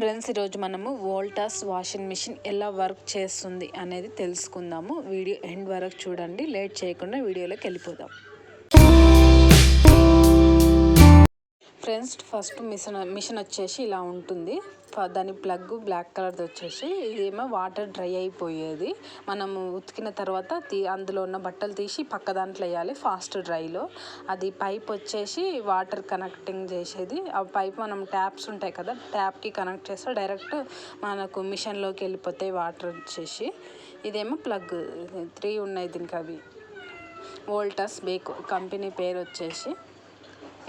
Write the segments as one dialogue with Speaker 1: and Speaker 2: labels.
Speaker 1: Friends ఈరోజు మనము Voltas washing machine ఎలా వర్క్ చేస్తుంది అనేది తెలుసుకుందాము. వీడియో ఎండ్ వరకు చూడండి. లేట్ చేయకుండా వీడియోలోకి వెళ్ళిపోదాం. ఫ్రెండ్స్ ఫస్ట్ మిషన్ మిషన్ వచ్చేసి ఇలా ఉంటుంది. ఫ- దాని ప్లగ్ బ్లాక్ కలర్ది వచ్చేసి ఇదేమో వాటర్ డ్రై అయిపోయేది. మనము ఉతికిన తర్వాత తీ అందులో ఉన్న బట్టలు తీసి పక్క దాంట్లో వేయాలి ఫాస్ట్ డ్రైలో. అది పైప్ వచ్చేసి వాటర్ కనెక్టింగ్ చేసేది. ఆ పైప్ మనం ట్యాప్స్ ఉంటాయి కదా ట్యాప్కి కనెక్ట్ చేస్తే డైరెక్ట్ మనకు మిషన్లోకి వెళ్ళిపోతాయి వాటర్ వచ్చేసి. ఇదేమో ప్లగ్ త్రీ ఉన్నాయి దీనికి అవి. వోల్టాస్ బేక్ కంపెనీ పేరు వచ్చేసి.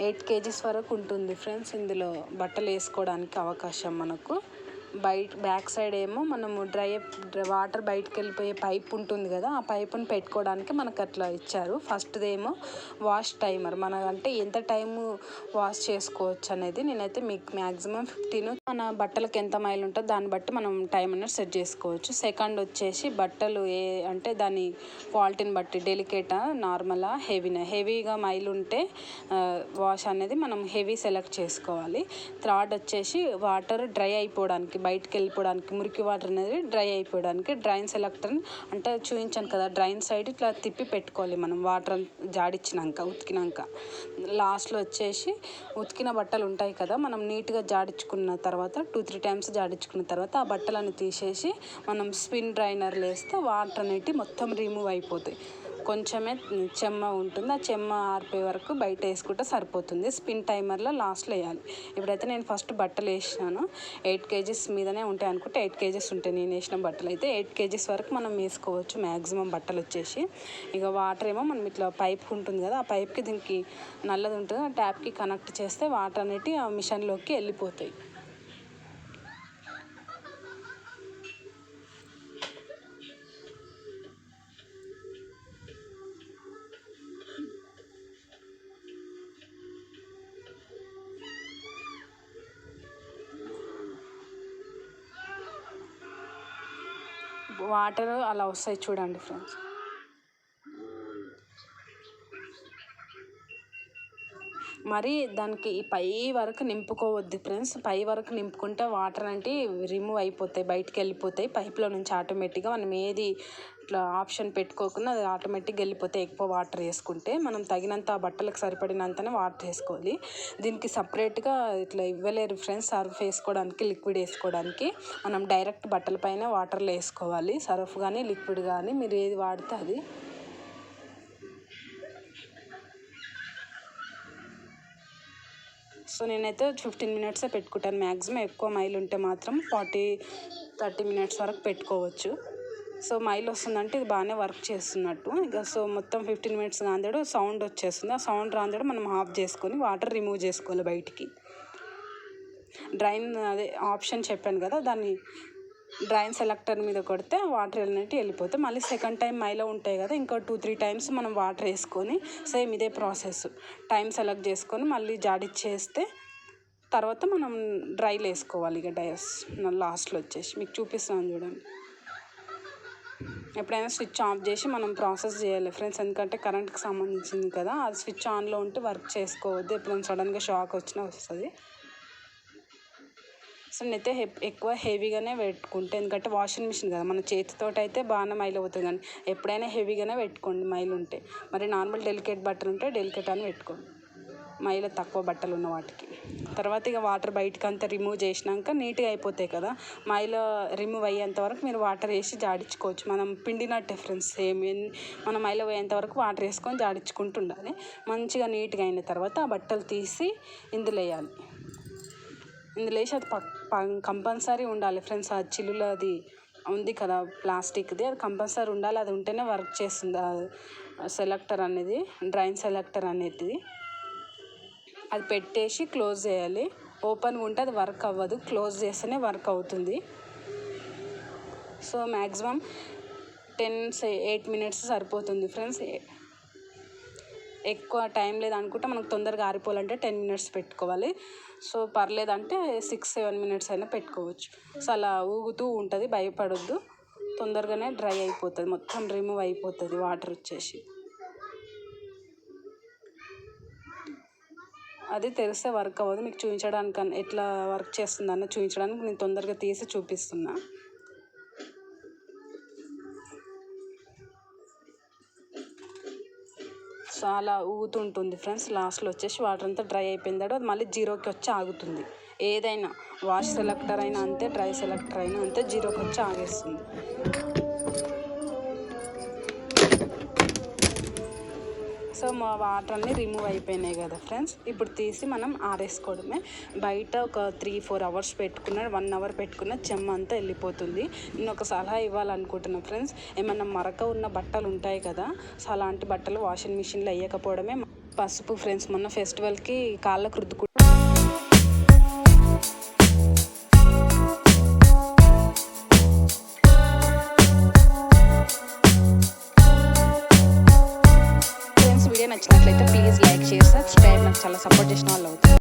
Speaker 1: ఎయిట్ కేజీస్ వరకు ఉంటుంది ఫ్రెండ్స్ ఇందులో బట్టలు వేసుకోవడానికి అవకాశం మనకు. బయట బ్యాక్ సైడ్ ఏమో మనము డ్రై వాటర్ బయటకు వెళ్ళిపోయే పైప్ ఉంటుంది కదా ఆ పైపుని పెట్టుకోవడానికి మనకు అట్లా ఇచ్చారు. ఫస్ట్ది ఏమో వాష్ టైమర్. మన అంటే ఎంత టైము వాష్ చేసుకోవచ్చు అనేది నేనైతే మీకు మ్యాక్సిమం ఫిఫ్టీన్ మన బట్టలకు ఎంత మైల్ ఉంటుందో దాన్ని బట్టి మనం టైం అనేది సెట్ చేసుకోవచ్చు. సెకండ్ వచ్చేసి బట్టలు ఏ అంటే దాని క్వాలిటీని బట్టి డెలికేటా నార్మలా హెవీనా? హెవీగా మైల్ ఉంటే వాష్ అనేది మనం హెవీ సెలెక్ట్ చేసుకోవాలి. థర్డ్ వచ్చేసి వాటర్ డ్రై అయిపోవడానికి. బయటికి వెళ్ళిపోవడానికి మురికి వాటర్ అనేది డ్రై అయిపోవడానికి డ్రైన్ సెలెక్టర్ అంటే చూపించాను కదా డ్రైన్ సైడ్ ఇట్లా తిప్పి పెట్టుకోవాలి మనం వాటర్ జాడిచ్చినాక ఉతికినాక. లాస్ట్లో వచ్చేసి ఉతికిన బట్టలు ఉంటాయి కదా మనం నీట్గా జాడించుకున్న తర్వాత టూ త్రీ టైమ్స్ జాడించుకున్న తర్వాత ఆ బట్టలను తీసేసి మనం స్పిన్ డ్రైనర్లు వేస్తే వాటర్ అనేటివి మొత్తం రిమూవ్ అయిపోతాయి. కొంచెమే చెమ్మ ఉంటుంది. ఆ చెమ్మ ఆరిపోయే వరకు బయట వేసుకుంటే సరిపోతుంది. స్పిన్ టైమర్లో లాస్ట్లో వేయాలి. ఇప్పుడైతే నేను ఫస్ట్ బట్టలు వేసినాను. ఎయిట్ కేజీస్ మీదనే ఉంటాయి అనుకుంటే ఎయిట్ కేజెస్ ఉంటాయి. నేను వేసిన బట్టలు అయితే ఎయిట్ కేజీస్ వరకు మనం వేసుకోవచ్చు మ్యాక్సిమం బట్టలు వచ్చేసి. ఇక వాటర్ ఏమో మనం ఇట్లా పైప్ ఉంటుంది కదా ఆ పైప్కి దీనికి నల్లది ఉంటుంది. ఆ ట్యాప్కి కనెక్ట్ చేస్తే వాటర్ అనేటివి ఆ మిషన్లోకి వెళ్ళిపోతాయి. వాటర్ అలా వస్తాయి చూడండి ఫ్రెండ్స్. మరి దానికి ఈ పై వరకు నింపుకోవద్దు ఫ్రెండ్స్. పై వరకు నింపుకుంటే వాటర్ అంటే రిమూవ్ అయిపోతాయి బయటికి వెళ్ళిపోతాయి. పైప్లో నుంచి ఆటోమేటిక్గా మనం ఏది ఇట్లా ఆప్షన్ పెట్టుకోకుండా అది ఆటోమేటిక్గా వెళ్ళిపోతే ఎక్కువ వాటర్ వేసుకుంటే మనం తగినంత ఆ బట్టలకు సరిపడినంతనే వాటర్ వేసుకోవాలి. దీనికి సపరేట్గా ఇట్లా ఇవ్వలేరు ఫ్రెండ్స్ సర్ఫ్ వేసుకోవడానికి లిక్విడ్ వేసుకోవడానికి. మనం డైరెక్ట్ బట్టలపైన వాటర్లో వేసుకోవాలి. సర్ఫ్ కానీ లిక్విడ్ కానీ మీరు ఏది వాడితే అది సో నేనైతే ఫిఫ్టీన్ మినిట్సే పెట్టుకుంటాను. మ్యాక్సిమం ఎక్కువ మైల్ ఉంటే మాత్రం ఫార్టీ థర్టీ మినిట్స్ వరకు పెట్టుకోవచ్చు. సో మైల్ వస్తుందంటే ఇది బాగానే వర్క్ చేస్తున్నట్టు. ఇక సో మొత్తం ఫిఫ్టీన్ మినిట్స్ కాందాడు సౌండ్ వచ్చేస్తుంది. ఆ సౌండ్ రాందాడు మనం ఆఫ్ చేసుకొని వాటర్ రిమూవ్ చేసుకోవాలి బయటికి. డ్రైన్ అదే ఆప్షన్ చెప్పాను కదా దాన్ని డ్రైన్ సెలెక్టర్ మీద కొడితే వాటర్ వెళ్ళినట్టు వెళ్ళిపోతాయి మళ్ళీ సెకండ్ టైం మైలో ఉంటాయి కదా ఇంకో టూ త్రీ టైమ్స్ మనం వాటర్ వేసుకొని సేమ్ ఇదే ప్రాసెస్. టైం సెలెక్ట్ చేసుకొని మళ్ళీ జాడిచ్చేస్తే తర్వాత మనం డ్రైలు వేసుకోవాలి ఇక డయస్ లాస్ట్లో వచ్చేసి మీకు చూపిస్తాను చూడండి. ఎప్పుడైనా స్విచ్ ఆఫ్ చేసి మనం ప్రాసెస్ చేయాలి ఫ్రెండ్స్ ఎందుకంటే కరెంట్కి సంబంధించింది కదా అది స్విచ్ ఆన్లో ఉంటే వర్క్ చేసుకోవద్దు. ఎప్పుడైనా సడన్గా షాక్ వచ్చినా వస్తుంది. సో నేనైతే హె ఎక్కువ హెవీగానే పెట్టుకుంటాను ఎందుకంటే వాషింగ్ మిషన్ కదా మన చేతితో అయితే బాగానే మైల్ అవుతుంది కానీ ఎప్పుడైనా హెవీగానే పెట్టుకోండి మైల్ ఉంటే. మరి నార్మల్ డెలికేట్ బట్టలు ఉంటే డెలికేట్ అని పెట్టుకోండి. మైల తక్కువ బట్టలు ఉన్న వాటికి. తర్వాత ఇక వాటర్ బయటకు అంతా రిమూవ్ చేసినాక నీట్గా అయిపోతాయి కదా మైల రిమూవ్ అయ్యేంత వరకు మీరు వాటర్ వేసి జాడించుకోవచ్చు. మనం పిండినట్టే ఫ్రెండ్స్ సేమ్. మనం మైల పోయేంత వరకు వాటర్ వేసుకొని జాడించుకుంటూ ఉండాలి. మంచిగా నీట్గా అయిన తర్వాత ఆ బట్టలు తీసి ఇందులో వేయాలి. ఇందులో వేసి అది పక్క కంపల్సరీ ఉండాలి. ఫ్రెండ్స్ ఆ చిల్లులు అది ఉంది కదా ప్లాస్టిక్ది అది కంపల్సరీ ఉండాలి. అది ఉంటేనే వర్క్ చేస్తుంది. సెలెక్టర్ అనేది డ్రైన్ సెలెక్టర్ అనేది. అది పెట్టేసి క్లోజ్ చేయాలి. ఓపెన్గా ఉంటే అది వర్క్ అవ్వదు. క్లోజ్ చేస్తేనే వర్క్ అవుతుంది. So maximum ten eight minutes సరిపోతుంది. ఫ్రెండ్స్ ఎక్కువ టైం లేదనుకుంటే మనకు తొందరగా ఆరిపోవాలంటే టెన్ మినిట్స్ పెట్టుకోవాలి. సో పర్లేదంటే సిక్స్ సెవెన్ మినిట్స్ అయినా పెట్టుకోవచ్చు. సో అలా ఊగుతూ ఉంటుంది భయపడొద్దు. తొందరగానే డ్రై అయిపోతుంది మొత్తం రిమూవ్ అయిపోతుంది వాటర్ వచ్చేసి. అది తెరిస్తే వర్క్ అవ్వదు. మీకు చూపించడానికి ఎట్లా వర్క్ చేస్తుందన్న చూపించడానికి నేను తొందరగా తీసి చూపిస్తున్నా. అలా ఊగుతుంటుంది ఫ్రెండ్స్. లాస్ట్లో వచ్చేసి వాటర్ అంతా డ్రై అయిపోయిన తర్వాత అది మళ్ళీ జీరోకి వచ్చి ఆగుతుంది. ఏదైనా వాష్ సెలెక్టర్ అయినా అంతే డ్రై సెలెక్టర్ అయినా అంతే జీరోకి వచ్చి ఆగేస్తుంది. సో మా వాటర్ అన్నీ రిమూవ్ అయిపోయినాయి కదా ఫ్రెండ్స్ ఇప్పుడు తీసి మనం ఆరేసుకోవడమే. బయట ఒక త్రీ ఫోర్ అవర్స్ పెట్టుకున్న వన్ అవర్ పెట్టుకున్న చెమ్మ అంతా వెళ్ళిపోతుంది. నేను ఒక సలహా ఇవ్వాలనుకుంటున్నాను ఫ్రెండ్స్ ఏమన్నా మరక ఉన్న బట్టలు ఉంటాయి కదా సో అలాంటి బట్టలు వాషింగ్ మిషన్లో వేయకపోవడమే. పసుపు ఫ్రెండ్స్ మొన్న ఫెస్టివల్కి కాళ్ళకు రుద్దుకు ఫ్రెండ్స్ వీడియో నచ్చినట్లయితే